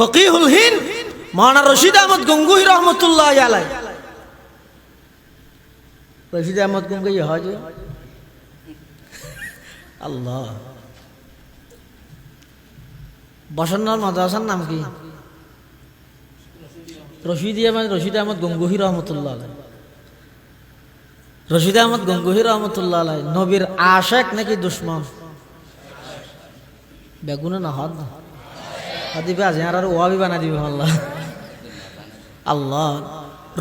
ফকিহুল হিন মাওলানা রশিদ আহমদ গঙ্গুহি রহমতুল্লাহ আলাই রশিদ আহমদ গঙ্গুহি হয় যে? আল্লাহ। বসন্নার মাদ্রাসার নাম কি? রশিদিয়া মানে রশিদ আহমদ গঙ্গুহি রহমতুল্লাহ আলাই রশিদ আহমদ গঙ্গুহি রহমতুল্লাহ আলাই নবীর আশেক নাকি দুশ্মন? বেগুনে না হদ না। দিবে আজ আর ওয়াবি বানা দিবে আল্লাহ। আল্লাহ।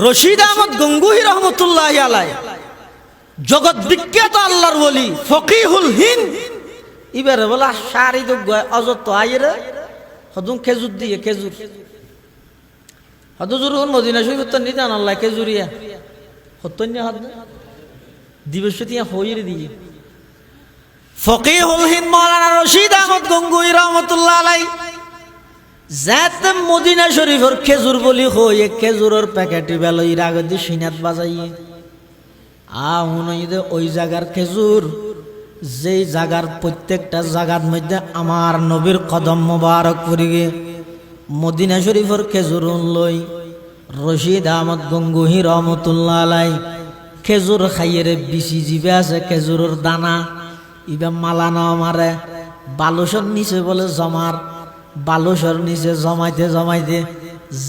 রশিদ আহমদ গঙ্গুহি রহমতুল্লাহ জগৎ বিখ্যাত আল্লাহর বলি ফকিহুল হিন এবারে বলা সারি তো অযত আইরে হদুম খেজুর দিয়ে, খেজুর। হদুজুর মদিনা শরীফ তো নিদান আল্লাহ, খেজুরিয়া। হতন্য হদ দিবসতিয়া হইরে দিয়ে। ফকিহুল হিন মাওলানা রশিদ আহমদ গঙ্গুই রহমতুল্লাহ আলাই যাত মদিনা শরীফের খেজুর বলি হয়ে খেজুরের প্যাকেটে বেল ইর আগে দিয়ে সিনাত বাজাইয়ে। আ হুনইদে ওই জায়গার খেজুর, যেই জায়গার প্রত্যেকটা জায়গার মধ্যে আমার নবীর কদম মোবারক পড়িগে মদিনা শরীফের খেজুর লই রশিদ আহমদ গঙ্গুহি রহমতুল্লাহ আলাই খেজুর খাইয়েরে বিচি জিবে আছে খেজুরের দানা, ইবা মালানো আমারে বালুসর নিচে বলে জমার বালুসর নিচে জমাইতে জমাইতে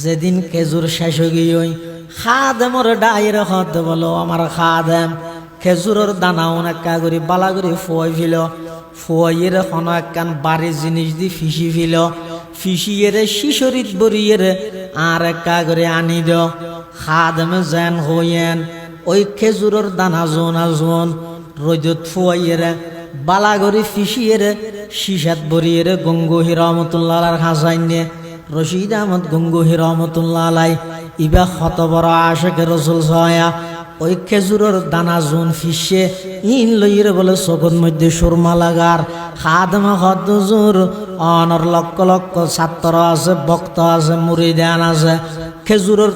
যেদিন খেজুর শেষ হয়ে গিয়ে খাদেমর ডাইর হতে বলো, আমার খাদেম, খেজুরের দানা অনেকা করে বালা করে ফুয়াই ফিল। ফুয়াইয়ের হন একখান বাড়ির জিনিস দি ফিসি ফিল। ফিসিয়ের শিশরিত বরিয়ের আর একা করে আনি দ। খাদেমে যেন হইয়েন, ওই খেজুরের দানা জোন আজোন রোদত ফুয়াইয়ের বালা করে ফিসিয়ের শিশাত বরিয়ের গঙ্গুহি রহমতুল্লাহ হাসাইনে, রশিদ আহমদ গঙ্গুহি রহমতুল্লাহ ইবা শত বড় আশেকে রসুল সয়া ওই খেজুরের দানা জোন ফিসে ইন লইয়ের বলে চকুর মধ্যে সুরমা লাগার, খাদমা হদুজুর অনর লক্ষ লক্ষ ছাত্র আছে, ভক্ত আছে মুড়িদান আছে, খেজুরের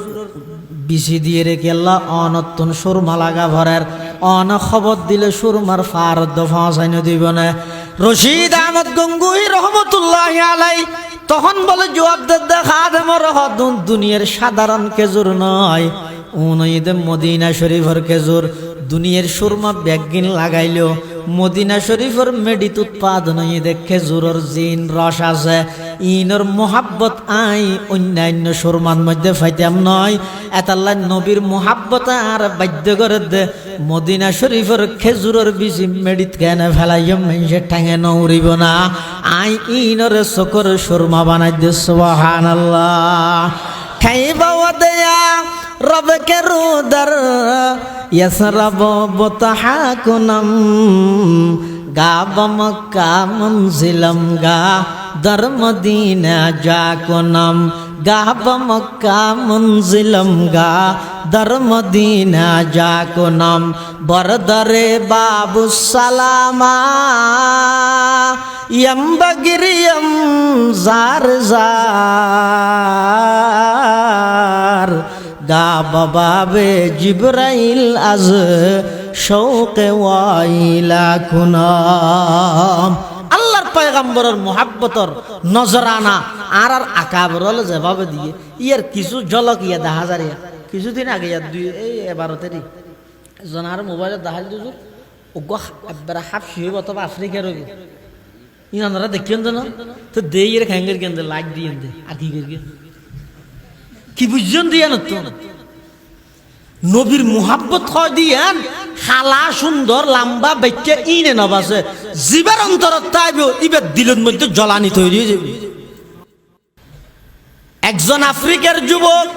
বিচি দিয়ে রেখে আল্লাহ অনতুন সুরমা লাগা ভরের, অন খবর দিলে সুরমার ফার দফাসাইন দিব না। রশিদ আহমদ গঙ্গুই রহমতুল্লাহ আলাই তখন বলে, জবাব দেখা দেমর হদুন দুনিয়ার সাধারণ খেজুর নয়। উনইদে মদিনা শরীফের খেজুর, দুনিয়ার সুরমা ব্যাগিন লাগাইলেও মদিনা শরীফের মেডিত উৎপাদন ঈদে খেজুরের জিন রস আছে। ইনর মোহাব্বত আই অন্যান্য সুরমার মধ্যে ফাইতাম নয় এতাল্লা নবীর মোহাব্বত আর বাধ্য করে দে মদিনা শরীফের খেজুরের বিজি মেডিত কেন ফেলাইম মেঞ্জে ঠেঙে নৌরিব না আই ইনর চকর সুরমা বানাই দে সুবহান আল্লাহ খাইবা দেয়া রবকে রুদর يسرب بطحاكنم গাব در مدینہ جا کو نم گاہ بمکہ منزلم گا در مدینہ جا کو نم بردر باب السلامہ یم بگریم زار زار گا بباب جبرائیل از شوق وائلہ کنام পয়গাম্বরের মোহাব্বতর নজরানা আর আর আকাবরল যেভাবে দিয়ে, ইয়ার কিছু ঝলক ইয়া দেখা যায় কিছুদিন আগে ইয়ার দুই এই এবারতেরই জনার মোবাইলে দেখাল দুজুর ওগো একবার হাফ শিব অথবা আফ্রিকার হইব ইনারা দেখিয়েন না তো দেই এর খাঙ্গের কেন্দ্র লাইক দিয়ে আর কি কি বুঝছেন দিয়া না তো নবীর মুহাব্বত হয় দিয়ান খালা সুন্দর, লাম্বা বেচে ইনে নবাসে। জীবের অন্তরত তাইব ইবের দিলের মধ্যে জ্বলানি তৈরি হয়ে যাবে। একজন আফ্রিকার যুবক,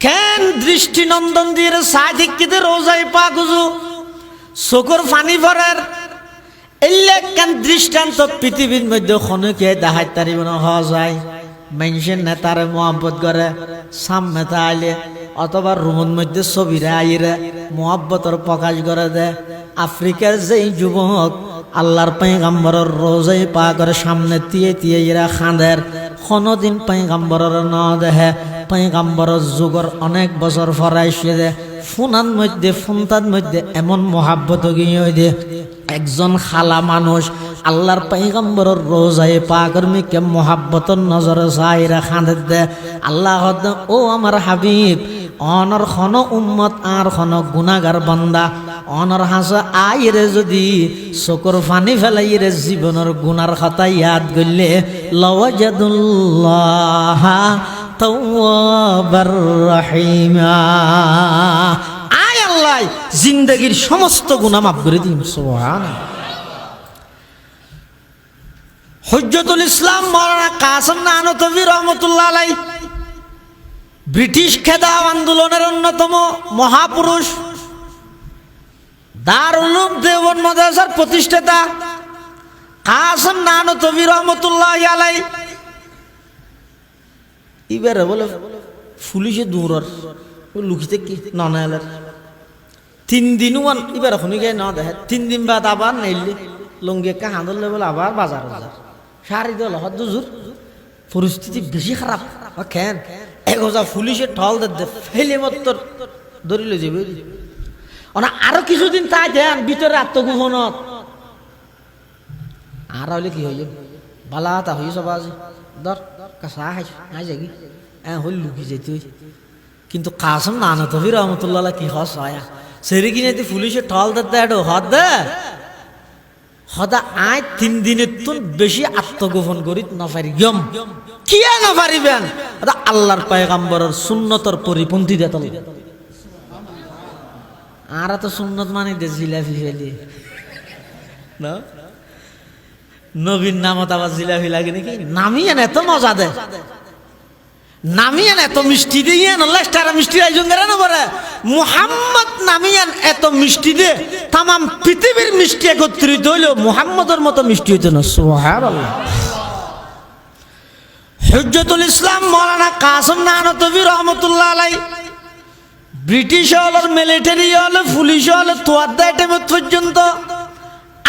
কেন দৃষ্টি নন্দন দিয়ে সাদিকিতে রোজাই পা গুজু চকুর ফানি ভরের, এলে কেন দৃষ্টান্ত পৃথিবীর মধ্যে খনকে দেখাই তারিব না হওয়া যায়। মানুষের নেতারে মোহাম্মত করে, সামনে আইলে অথবা রুমের মধ্যে ছবিরা আইরে, মোহাব্বতর প্রকাশ করে দে। আফ্রিকার যেই যুবক আল্লাহর পাইগাম্বরের রোজাই পা করে সামনে তিয়ে তিয়ে এরা খাঁদের কোনোদিন পাইগাম্বরের ন দেহে পাইগাম্বরের যুগর অনেক বছর ফরাইছে দে। ফোনার মধ্যে ফোনটার মধ্যে এমন মহাব্বত গিয়ে দে। একজন খালা মানুষ আল্লাহর পাইগম্বরের রোজায় পাকর মিকে মোহাব্বতর নজরে চাইরা খাঁদে দে। আল্লাহ ও আমার হাবিব অনর খন উম্মত, আর খন গুনাগার বান্দা। অনর হাস, আইরে যদি চকুর ফানি ফেলাই রে জীবনের গুনার কথা ইয়াদ করলে, লওয়াজাদুল্লাহ তাওয়াবার রহিমা। আয় আল্লাহ, জিন্দগির সমস্ত গুনাহ মাফ করে দিন, সুবহানাল্লাহ। হজ্জতুল ইসলাম মৌলানা কাসম নানতবি রহমতুল্লাহ আলাই ব্রিটিশ খেদাব আন্দোলনের অন্যতম মহাপুরুষ দারুলুম দেবন মাদ্রাসার প্রতিষ্ঠাতা কাসম নানতবি রহমতুল্লাহ আলাই। এবারে বলে, পুলিশে দূরর লুকিতে কি? ননালের তিন দিন ওয়ান, এবার শুনি গে ন দেখে। তিন দিন বাদ আবার নেইলে লঙ্গি একটা হাঁদলে বলে আবার বাজার বাজার সারি দল, হদ দুজুর পরিস্থিতি বেশি খারাপ। কেন এগোজা পুলিশে ঠল দে ফেলে মত্তর ধরিলে যাবে। ওনা আরও কিছুদিন তাই দেন, ভিতরে আত্মগোপনত। আর হলে কি হইল? বালা তা হই সব আজি। ধর কাছা হাই হাই যাগি এ হল লুকি যেতে কিন্তু কাসম নানা তো রহমতুল্লাহ কি হস হয়? সেরি কিনে পুলিশে ঠল দে হদ দে। হদা আয় তিন দিনের তুন বেশি আত্মগোপন করি নফারি গম কিয়া নফারিবেন ওটা আল্লাহর পায়গাম্বরের সুন্নতর পরিপন্থী দে তল। আর তো সুন্নত মানে দে জিলাপি ফেলি। না? নবীন নামত আবার জিলাপি লাগে নাকি? নামিয়ে এত মজা দে। নামিয়ান এত মিষ্টি দিয়ে লেস্টারা মিষ্টি আয়োজন করে না বলে, মুহাম্মদ নামিয়ান এত মিষ্টি দে তামাম পৃথিবীর মিষ্টি একত্রিত হইলেও মুহাম্মদের মতো মিষ্টি হইতো না। সোহার হজরতুল ইসলাম মৌলানা কাসম নানতবি রহমতুল্লাহ আলাই ব্রিটিশ হলের মিলিটারি হলে, পুলিশ হলে তোয়ার দেয় টাইমে পর্যন্ত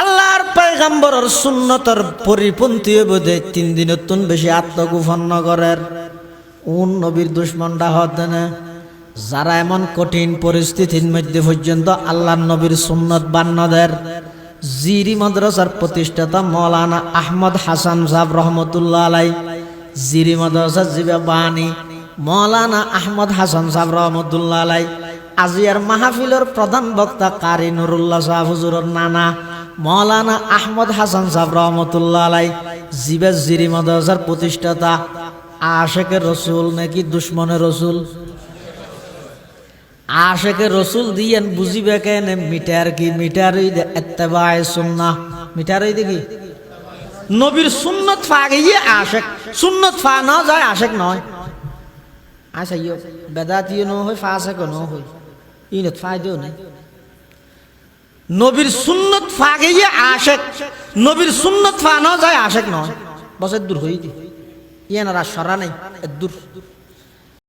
আল্লাহর পায়গাম্বরের সুন্নতর পরিপন্থী বোধে তিন দিনের তুন বেশি আত্মগোপন নগরের। উন নবীর দুশ্মনটা হতে না যারা এমন কঠিন পরিস্থিতির মধ্যে পর্যন্ত আল্লাহর নবীর সুন্নত বান্নদের জিরি মাদ্রাসার প্রতিষ্ঠাতা মৌলানা আহমদ হাসান সাহেব রহমতুল্লাহ আলাই, জিরি মাদ্রাসার জিবে বাণী মৌলানা আহমদ হাসান সাহেব রহমতুল্লাহ আলাই, আজিয়ার মাহফিলের প্রধান বক্তা কারি নুরুল্লাহ সাহেব হুজুরের নানা মৌলানা আহমদ হাসান সাহেব রহমতুল্লাহ আলাই, জিবে জিরি মাদ্রাসার প্রতিষ্ঠাতা আশেকের রসুল নাকি দুশ্মনের রসুল? আশেকের রসুল দিয়েন বুঝিবে কেন, মিটার কি মিটার এত্তেবায় সুন্না মিটার দেখি নবীর সুন্নত ফা গিয়ে আশেক, সুন্নত ফা না যায় আশেক নয়। আচ্ছা ইয়ে বেদাতিও ন হয় ফাসেক ন হয়। ইনত ফায়দেও নেই। নবীর সুন্নত ফা গিয়ে আশেক, নবীর সুন্নত ফা না যায় আশেক নয়। বসে দূর হই দি ইয়ানারা সরা নাই দূর।